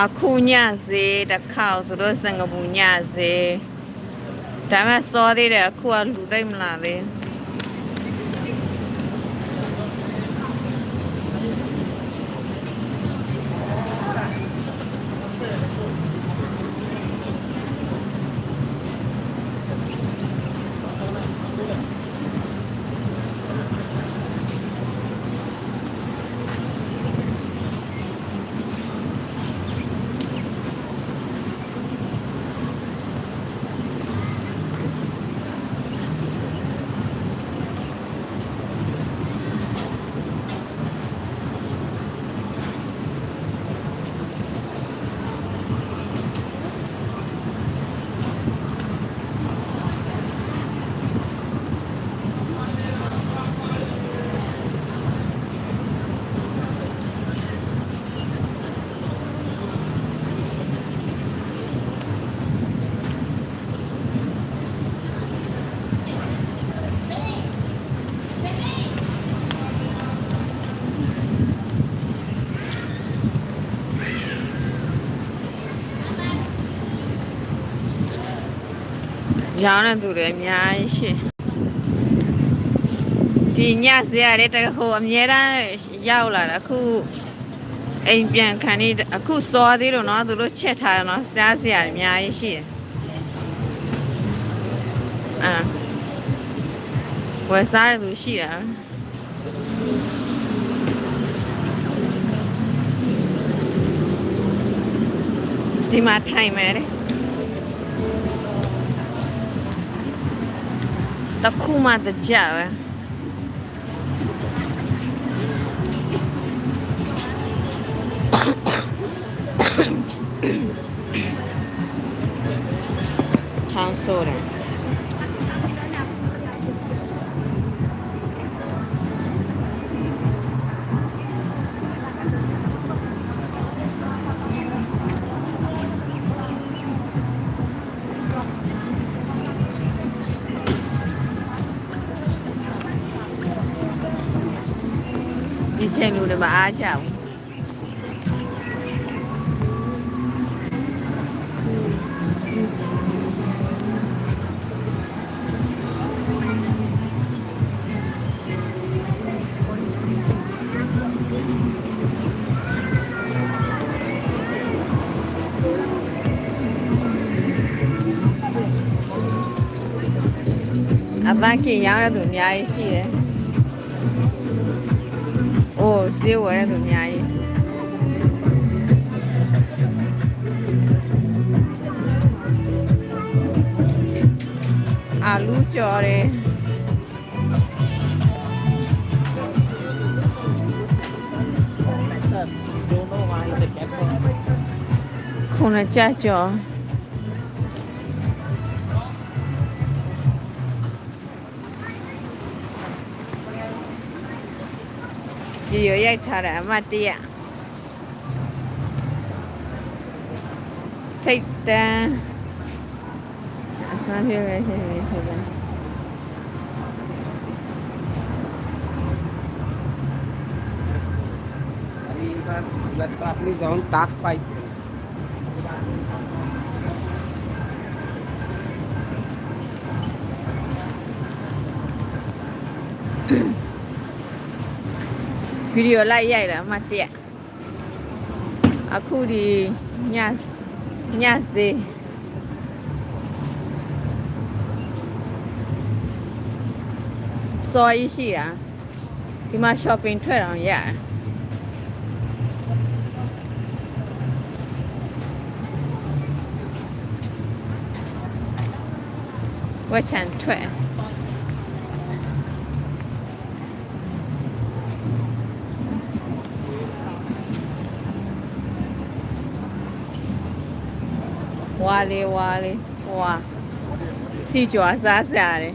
အခုညစေတစ်ခေါက်သူတို့စင်ကာပူညစေဒါပေမဲ့စောသေးတယ်အခုကလူသိမ့်မလာသေး ရောင်းတဲ့သူတွေအများကြီးရှိဒီညစရာလေးတကဟိုအများတန်းရောက်လာတာအခုအိမ်ပြန်ခံနေအခုစောသေးလို့နော်သူတို့ချက်ထားတယ်နော်စားစရာတွေအများကြီးရှိတယ်အာဝယ်စားရသူရှိတာဒီမှာထိုင်မယ်လေတ ခုမှတကြ ဒီချိန်လူတွေမအားကြဘူးအပန်းကရောင်းတဲ့သူအများကြီးရှိတယ်။ အိုးဈေးဝယ်တဲ့သူအများကြီး။အာလူကြော်တယ်ခုနကြကြော် 유효열차를 맞디야 택다 아사비를 제시해서 आता आपली जाऊन तास पाहिजे Mm-hmm. ဗီဒီယိုလိုက်ရိုက်တယ်အမတ်တရအခုဒီညညစေးစော်ကြီးရှိတာဒီမှာ shopping ထွက်အောင်ရတယ်ဝက်ချန်ထွက် ဝါလေးဝါလေးဝါစီကြွားစားစရာတယ်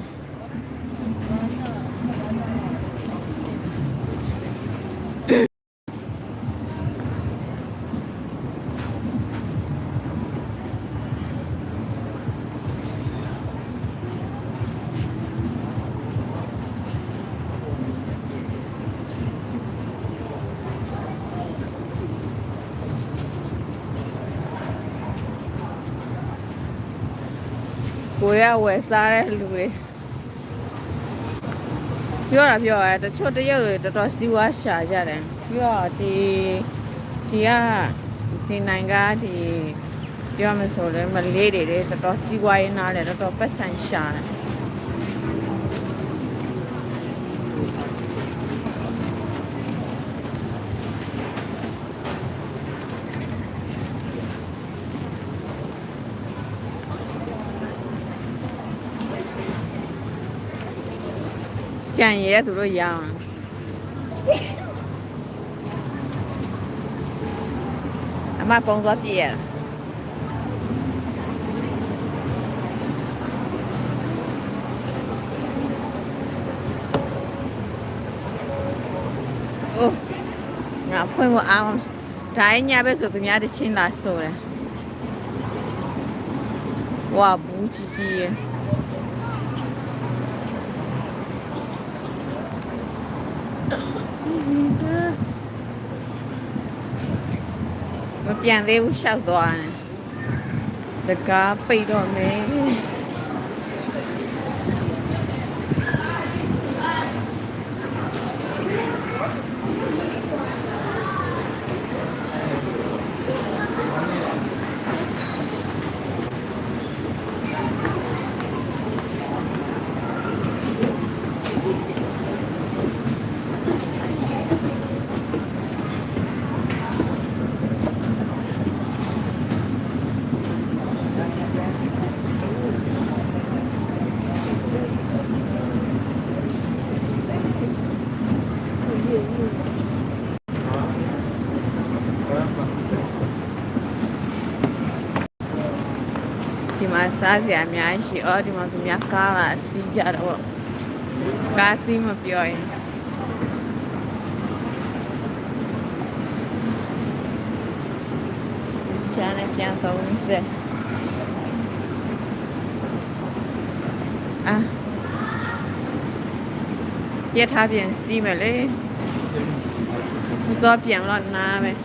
ကိုရဲဝယ်စားတဲ့လူတွေပြောတာပြောရဲတချို့တရုတ်တွေတော်တော်စီးပွားရှာကြတယ်ပြီးတော့ဒီဒီကဒီနိုင်ငံကဒီပြောမဆိုလဲမလေးတွေတွေတော်တော်စီးပွားရေးနားတယ်တော်တော်ပတ်ဆံရှာတယ် ကြံရဲသူတို့ရအောင်အမပုံသွားပြည့်ရတာအိုးငါဖွင့်မအောင်ဒါညပဲဆိုသူများတစ်ချင်းလာဆိုတယ်ဝါဘူးကြီးကြီးရဲ့ မ ပြန်သေးဘူးရှောက်သွားတယ်တကားပိတ်တော့မယ် မှာစားစရာအများကြီးရှိအော်ဒီမှာသူများကားလာစီးကြတော့ပေါ့ကားစီးမပြောရင်ချာနဲ့ပြန်သုံးစက်အာရထားပြန်စီးမယ်လေစောပြန်တော့နားမယ်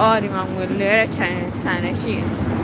အော်ဒီမှာငွေလဲတဲ့ခြံဆိုင်လည်းရှိတယ်